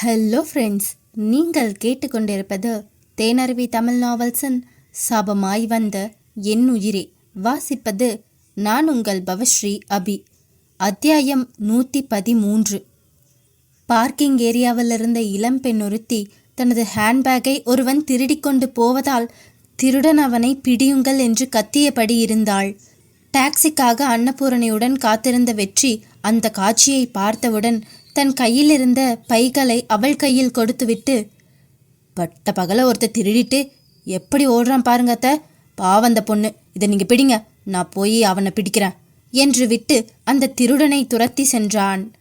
Hello friends நீங்கள் கேட்டுக்கொண்டிருப்பது தேனருவி தமிழ் நாவல்ஸன் சாபமாய் வந்த என் உயிரே. வாசிப்பது நான் உங்கள் பவஸ்ரீ அபி. அத்தியாயம் நூற்றி பதிமூன்று. பார்க்கிங் ஏரியாவில் இருந்த இளம்பெண் ஒருத்தி தனது ஹேண்ட்பேக்கை ஒருவன் திருடிக்கொண்டு போவதால் திருடன் அவனை பிடியுங்கள் என்று கத்தியபடி இருந்தாள். டாக்ஸிக்காக அன்னபூரணியுடன் காத்திருந்த வெற்றி அந்த காட்சியை பார்த்தவுடன் தன் கையில் இருந்த பைகளை அவள் கையில் கொடுத்துவிட்டு பட்ட பகல ஒருத்தர் திருடிட்டு எப்படி ஓடுறான் பாருங்க அத்த. பாவந்த பொண்ணு. இதை நீங்க பிடிங்க. நான் போய் அவனை பிடிக்கிறேன். என்று விட்டு அந்த திருடனை துரத்தி சென்றான்.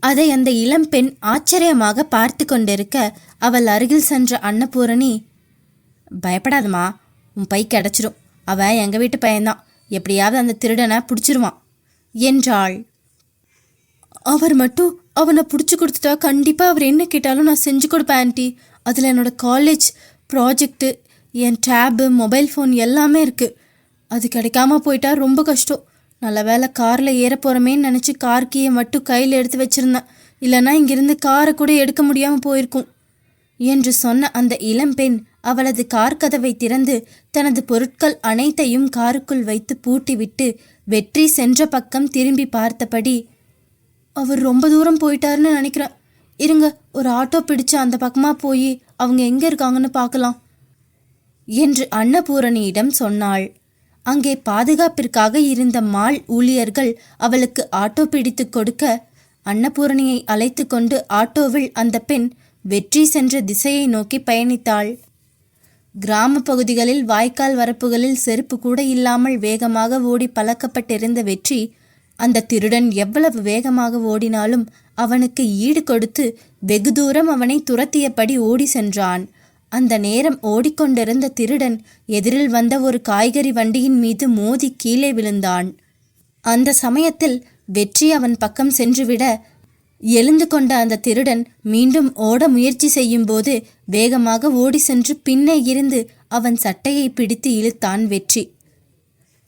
அதை அந்த இளம்பெண் ஆச்சரியமாக பார்த்து கொண்டிருக்க அவள் அருகில் சென்ற அன்னபூரணி பயப்படாதம்மா. உன் பை கிடச்சிரும். அவன் எங்கள் வீட்டு பையன்தான். எப்படியாவது அந்த திருடனை பிடிச்சிருவான். என்றாள். அவர் மட்டும் அவனை பிடிச்சி கொடுத்துட்டா கண்டிப்பாக அவர் என்ன கேட்டாலும் நான் செஞ்சு கொடுப்பேன் ஆன்ட்டி அதில் என்னோட காலேஜ் ப்ராஜெக்ட்டு என் டேபு மொபைல் ஃபோன் எல்லாமே இருக்குது அது கிடைக்காம போயிட்டா ரொம்ப கஷ்டம். நல்ல வேளை காரில் ஏற போகிறோமேன்னு நினச்சி கார் கீயை மட்டும் கையில் எடுத்து வச்சுருந்தேன். இல்லைன்னா இங்கிருந்து காரை கூட எடுக்க முடியாமல் போயிருக்கும். என்று சொன்ன அந்த இளம்பெண் அவளது கார் கதவை திறந்து தனது பொருட்கள் அனைத்தையும் காருக்குள் வைத்து பூட்டிவிட்டு வெற்றி சென்ற பக்கம் திரும்பி பார்த்தபடி அவர் ரொம்ப தூரம் போயிட்டாருன்னு நினைக்கிறேன். இருங்க ஒரு ஆட்டோ பிடிச்சு அந்த பக்கமாக போய் அவங்க எங்கே இருக்காங்கன்னு பார்க்கலாம். என்று அன்னபூரணியிடம் சொன்னாள். அங்கே பாதுகாப்பிற்காக இருந்த மால் ஊழியர்கள் அவளுக்கு ஆட்டோ பிடித்து கொடுக்க அன்னபூரணியை அழைத்து கொண்டு ஆட்டோவில் அந்த பெண் வெற்றி சென்ற திசையை நோக்கி பயணித்தாள். கிராம பகுதிகளில் வாய்க்கால் வரப்புகளில் செருப்பு கூட இல்லாமல் வேகமாக ஓடி பழக்கப்பட்டிருந்த வெற்றி அந்த திருடன் எவ்வளவு வேகமாக ஓடினாலும் அவனுக்கு ஈடு கொடுத்து வெகு தூரம் அவனை துரத்தியபடி ஓடி சென்றான். அந்த நேரம் ஓடிக்கொண்டிருந்த திருடன் எதிரில் வந்த ஒரு காய்கறி வண்டியின் மீது மோதி கீழே விழுந்தான். அந்த சமயத்தில் வெற்றி அவன் பக்கம் சென்றுவிட எழுந்து கொண்ட அந்த திருடன் மீண்டும் ஓட முயற்சி செய்யும்போது வேகமாக ஓடி சென்று பின்னே இருந்து அவன் சட்டையை பிடித்து இழுத்தான் வெற்றி.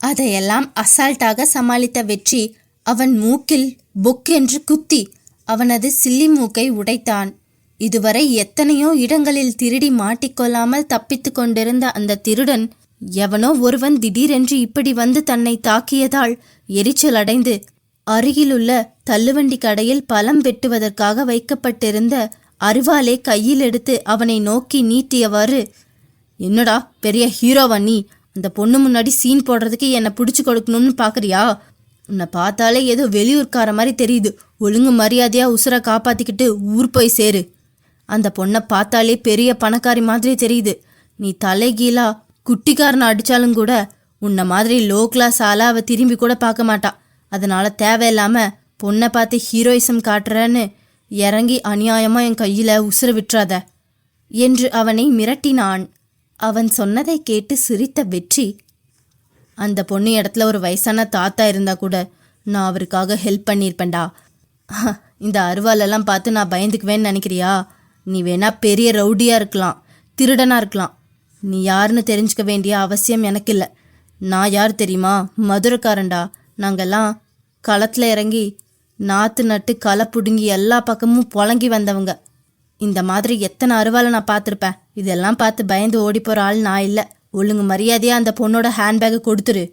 அதையெல்லாம் அசால்ட்டாக சமாளித்த வெற்றி அவன் மூக்கில் பொக் என்று குத்தி அவனது சில்லி மூக்கை உடைத்தான். இதுவரை எத்தனையோ இடங்களில் திருடி மாட்டிக்கொள்ளாமல் தப்பித்து கொண்டிருந்த அந்த திருடன் எவனோ ஒருவன் திடீரென்று இப்படி வந்து தன்னை தாக்கியதால் எரிச்சல் அடைந்து அருகிலுள்ள தள்ளுவண்டி கடையில் பழம் வெட்டுவதற்காக வைக்கப்பட்டிருந்த அருவாளை கையில் எடுத்து அவனை நோக்கி நீட்டியவாறு என்னடா பெரிய ஹீரோவா நீ? அந்த பொண்ணு முன்னாடி சீன் போடுறதுக்கு என்னை பிடிச்சி கொடுக்கணும்னு பார்க்குறியா உன்னை பார்த்தாலே ஏதோ வெளியூர்க்கார மாதிரி தெரியுது. ஒழுங்கு மரியாதையாக உசுரை காப்பாற்றிக்கிட்டு ஊர் போய் சேரு. அந்த பொண்ணை பார்த்தாலே பெரிய பணக்காரி மாதிரி தெரியுது. நீ தலைகீழா குட்டிக்காரனை அடித்தாலும் கூட உன்னை மாதிரி லோ கிளாஸ் ஆளாக அவள் திரும்பி கூட பார்க்க மாட்டா. அதனால் தேவையில்லாமல் பொண்ணை பார்த்து ஹீரோயிசம் காட்டுறேன்னு இறங்கி அநியாயமாக என் கையில் உசுர விட்டுறாத. என்று அவனை மிரட்டினான். அவன் சொன்னதை கேட்டு சிரித்த வெற்றி. அந்த பொண்ணு இடத்துல ஒரு வயசான தாத்தா இருந்தா கூட நான் அவருக்காக ஹெல்ப் பண்ணியிருப்பேன்டா. இந்த அருவாலெல்லாம் பார்த்து நான் பயந்துக்குவேன்னு நினைக்கிறியா? நீ வேணா பெரிய ரவுடியாக இருக்கலாம் திருடனாக இருக்கலாம். நீ யாருன்னு தெரிஞ்சுக்க வேண்டிய அவசியம் எனக்கு இல்லை நான் யார் தெரியுமா? மதுரைக்காரன்டா. நாங்கள்லாம் களத்தில் இறங்கி நாற்று நட்டு களை பிடுங்கி எல்லா பக்கமும் புழங்கி வந்தவங்க. இந்த மாதிரி எத்தனை அருவாலை நான் பார்த்துருப்பேன். இதெல்லாம் பார்த்து பயந்து ஓடி போகிற ஆள் நான் இல்லை. ஒழுங்கு மரியாதையா அந்த பொண்ணோட ஹேண்ட்பேக்கை கொடுத்துரு.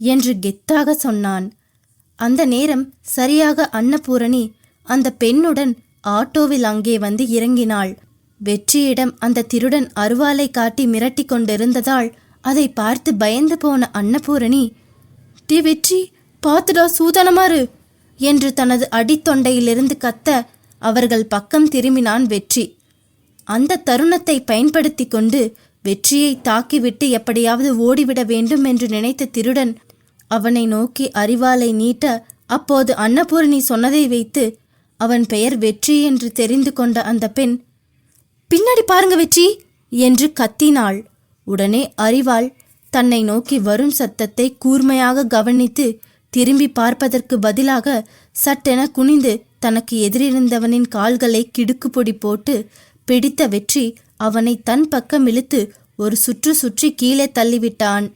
என்று கெத்தாக சொன்னான். அந்த நேரம் சரியாக அன்னபூரணி அந்த பெண்ணுடன் ஆட்டோவில் அங்கே வந்து இறங்கினாள். வெற்றியிடம் அந்த திருடன் அருவாலை காட்டி மிரட்டி கொண்டிருந்ததால் அதை பார்த்து பயந்து போன அன்னபூரணி டி வெற்றி பார்த்துடா சூதனமாறு என்று தனது அடித்தொண்டையிலிருந்து கத்த அவர்கள் பக்கம் திரும்பினான் வெற்றி. அந்த தருணத்தை பயன்படுத்தி கொண்டு வெற்றியை தாக்கிவிட்டு எப்படியாவது ஓடிவிட வேண்டும் என்று நினைத்த திருடன் அவனை நோக்கி அறிவாலை நீட்ட அப்போது அன்னபூரணி சொன்னதை வைத்து அவன் பெயர் வெற்றி என்று தெரிந்து கொண்ட அந்த பெண் பின்னாடி பாருங்க வெற்றி என்று கத்தினாள். உடனே அறிவாள் தன்னை நோக்கி வரும் சத்தத்தை கூர்மையாக கவனித்து திரும்பி பார்ப்பதற்கு பதிலாக சட்டென குனிந்து தனக்கு எதிரிருந்தவனின் கால்களை கிடுக்குப்பொடி போட்டு பிடித்த வெற்றி அவனை தன் பக்கம் இழுத்து ஒரு சுற்று சுற்றி கீழே தள்ளிவிட்டான்.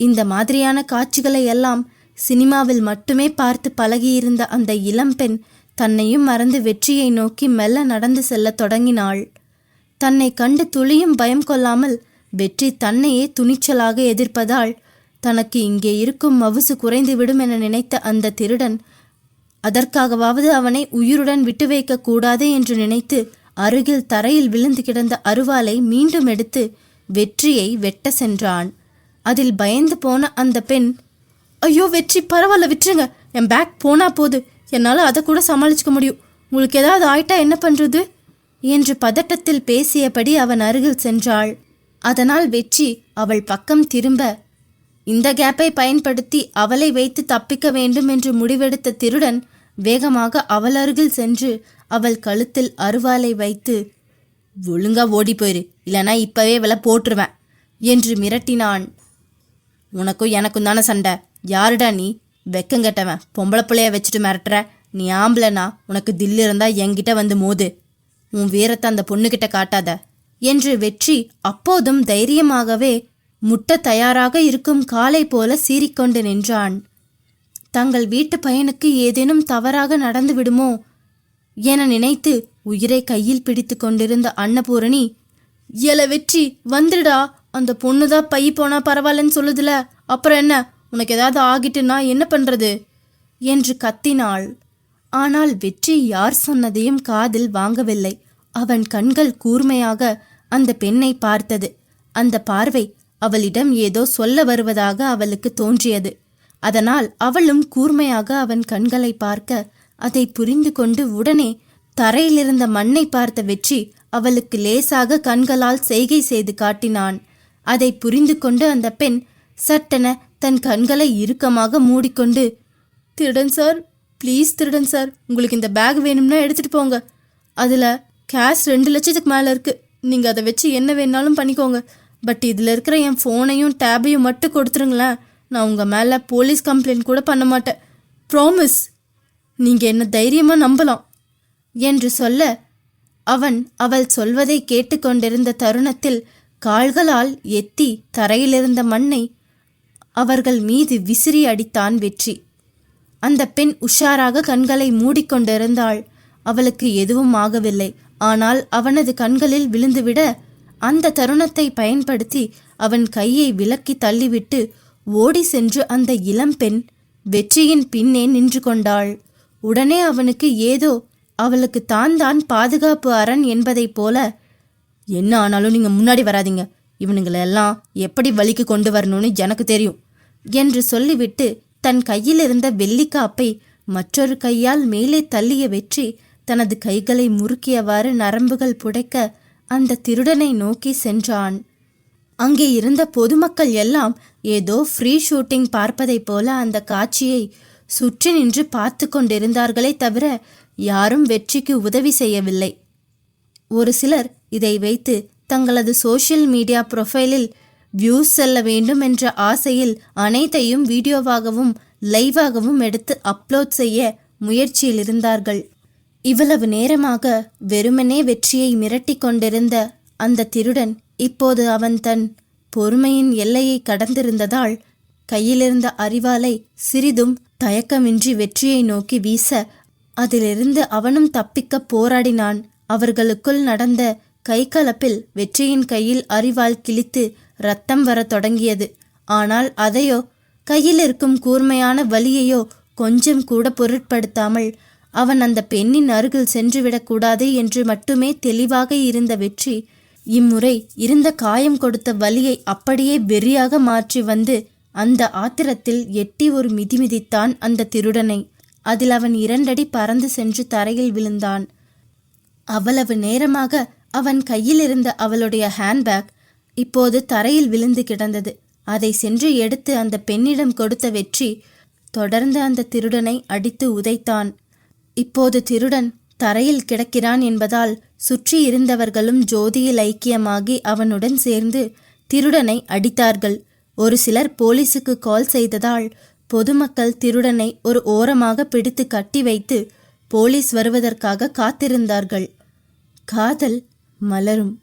இந்த மாதிரியான காட்சிகளை எல்லாம் சினிமாவில் மட்டுமே பார்த்து பழகியிருந்த அந்த இளம்பெண் தன்னையும் மறந்து வெற்றியை நோக்கி மெல்ல நடந்து செல்ல தொடங்கினாள். தன்னை கண்டு துளியும் பயம் கொள்ளாமல் வெற்றி தன்னையே துணிச்சலாக எதிர்ப்பதால் தனக்கு இங்கே இருக்கும் மவுசு குறைந்துவிடும் என நினைத்த அந்த திருடன் அதற்காகவாவது அவனை உயிருடன் விட்டு வைக்க கூடாது என்று நினைத்து அருகில் தரையில் விழுந்து கிடந்த அருவாளை மீண்டும் எடுத்து வெற்றியை வெட்ட சென்றான். அதில் பயந்து போன அந்த பெண் ஐயோ வெற்றி பரவாயில்ல விட்டுருங்க. என் பேக் போனா போது. என்னால் அதை கூட சமாளிச்சுக்க முடியும். உங்களுக்கு ஏதாவது ஆயிட்டா என்ன பண்ணுறது என்று பதட்டத்தில் பேசியபடி அவன் அருகில் சென்றாள். அதனால் வெற்றி அவள் பக்கம் திரும்ப இந்த கேப்பை பயன்படுத்தி அவளை வைத்து தப்பிக்க வேண்டும் என்று முடிவெடுத்த திருடன் வேகமாக அவள் அருகில் சென்று அவள் கழுத்தில் அருவாளை வைத்து ஒழுங்கா ஓடி போயிரு. இல்லைனா இப்பவே இவளை போட்டுருவேன் என்று மிரட்டினான். உனக்கும் எனக்கும் தானே சண்டை. யாருடா நீ? வெக்கங்கெட்டவன் பொம்பளை பிள்ளைய வச்சுட்டு மிரட்டுற. நீ ஆம்பளைனா உனக்கு தில்லு இருந்தா என்கிட்ட வந்து மோது. உன் வீரத்தை அந்த பொண்ணுகிட்ட காட்டாத என்று வெற்றி அப்போதும் தைரியமாகவே முட்ட தயாராக இருக்கும் காலை போல சீறிக்கொண்டு நின்றான். தங்கள் வீட்டு பையனுக்கு ஏதேனும் தவறாக நடந்து விடுமோ? என நினைத்து உயிரை கையில் பிடித்து கொண்டிருந்த அன்னபூரணி இயல வெற்றி வந்துடுடா. அந்த பொண்ணுதான் பை போனா பரவாயில்லன்னு சொல்லுதுல. அப்புறம் என்ன? உனக்கு ஏதாவது ஆகிட்டுனா என்ன பண்றது? என்று கத்தினாள். ஆனால் வெற்றி யார் சொன்னதையும் காதில் வாங்கவில்லை. அவன் கண்கள் கூர்மையாக அந்த பெண்ணை பார்த்தது. அந்த பார்வை அவளிடம் ஏதோ சொல்ல வருவதாக அவளுக்கு தோன்றியது. அதனால் அவளும் கூர்மையாக அவன் கண்களை பார்க்க அதை புரிந்து கொண்டு உடனே தரையிலிருந்த மண்ணை பார்த்த வெற்றி அவளுக்கு லேசாக கண்களால் செய்கை செய்து காட்டினான். அதை புரிந்து கொண்டு அந்த பெண் சட்டென தன் கண்களை இறுக்கமாக மூடிக்கொண்டு திருடன் சார் ப்ளீஸ் திருடன் சார் உங்களுக்கு இந்த பேக் வேணும்னா எடுத்துகிட்டு போங்க. அதில் கேஷ் ரெண்டு லட்சத்துக்கு மேலே இருக்குது நீங்கள் அதை வச்சு என்ன வேணாலும் பண்ணிக்கோங்க. பட் இதில் இருக்கிற என் ஃபோனையும் டேபையும் மட்டும் கொடுத்துருங்களேன். நான் உங்கள் மேலே போலீஸ் கம்ப்ளைண்ட் கூட பண்ண மாட்டேன். ப்ராமிஸ் நீங்கள் என்ன தைரியமாக நம்பலாம். என்று சொல்ல அவன் அவள் சொல்வதை கேட்டுக்கொண்டிருந்த தருணத்தில் கால்களால் எத்தி தரையிலிருந்த மண்ணை அவர்கள் மீது விசிறி அடித்தான் வெற்றி. அந்த பெண் உஷாராக கண்களை மூடிக்கொண்டிருந்தாள் அவளுக்கு எதுவும் ஆகவில்லை. ஆனால் அவனது கண்களில் விழுந்துவிட அந்த தருணத்தை பயன்படுத்தி அவன் கையை விலக்கி தள்ளிவிட்டு ஓடி சென்று அந்த இளம்பெண் வெற்றியின் பின்னே நின்று கொண்டாள். உடனே அவனுக்கு ஏதோ அவளுக்கு தான் தான் பாதுகாப்பு அரண் என்பதைப் போல என்ன ஆனாலும் நீங்கள் முன்னாடி வராதீங்க. இவனுங்களெல்லாம் எப்படி வழிக்கு கொண்டு வரணும்னு எனக்கு தெரியும் என்று சொல்லிவிட்டு தன் கையில் இருந்த வெள்ளிக்காப்பை மற்றொரு கையால் மேலே தள்ளிய வெற்றி தனது கைகளை முறுக்கியவாறு நரம்புகள் புடைக்க அந்த திருடனை நோக்கி சென்றான். அங்கே இருந்த பொதுமக்கள் எல்லாம் ஏதோ ஃப்ரீ ஷூட்டிங் பார்ப்பதைப் போல அந்த காட்சியை சுற்றி நின்று பார்த்து கொண்டிருந்தார்களே தவிர யாரும் வெற்றிக்கு உதவி செய்யவில்லை. ஒரு சிலர் இதை வைத்து தங்களது சோஷியல் மீடியா ப்ரொஃபைலில் வியூஸ் செல்ல வேண்டும் என்ற ஆசையில் அனைத்தையும் வீடியோவாகவும் லைவாகவும் எடுத்து அப்லோட் செய்ய முயற்சியில் இருந்தார்கள். இவ்வளவு நேரமாக வெறுமனே வெற்றியை மிரட்டி கொண்டிருந்த அந்த திருடன் இப்போது அவன் தன் பொறுமையின் எல்லையை கடந்திருந்ததால் கையிலிருந்த அறிவாலை சிறிதும் தயக்கமின்றி வெற்றியை நோக்கி வீச அதிலிருந்து அவனும் தப்பிக்க போராடினான். அவர்களுக்குள் நடந்த கைகலப்பில் வெற்றியின் கையில் அறிவால் கிழித்து ரத்தம் வரத் தொடங்கியது. ஆனால் அதையோ கையில் இருக்கும் கூர்மையான வலியையோ கொஞ்சம் கூட பொருட்படுத்தாமல் அவன் அந்த பெண்ணின் அருகில் சென்றுவிடக்கூடாது என்று மட்டுமே தெளிவாக இருந்த வெற்றி இம்முறை இருந்த காயம் கொடுத்த வலியை அப்படியே வெறியாக மாற்றி வந்து அந்த ஆத்திரத்தில் எட்டி ஒரு மிதி மிதித்தான் அந்த திருடனை. அதில் அவன் இரண்டடி பறந்து சென்று தரையில் விழுந்தான். அவ்வளவு நேரமாக அவன் கையில் இருந்த அவளுடைய ஹேண்ட்பேக் இப்போது தரையில் விழுந்து கிடந்தது. அதை சென்று எடுத்து அந்த பெண்ணிடம் கொடுத்த வெற்றி தொடர்ந்து அந்த திருடனை அடித்து உதைத்தான். இப்போது திருடன் தரையில் கிடக்கிறான் என்பதால் சுற்றி இருந்தவர்களும் ஜோதியில் ஐக்கியமாகி அவனுடன் சேர்ந்து திருடனை அடித்தார்கள். ஒரு சிலர் போலீசுக்கு கால் செய்ததால் பொதுமக்கள் திருடனை ஒரு ஓரமாக பிடித்து கட்டி வைத்து போலீஸ் வருவதற்காக காத்திருந்தார்கள். காதல் மலரும்.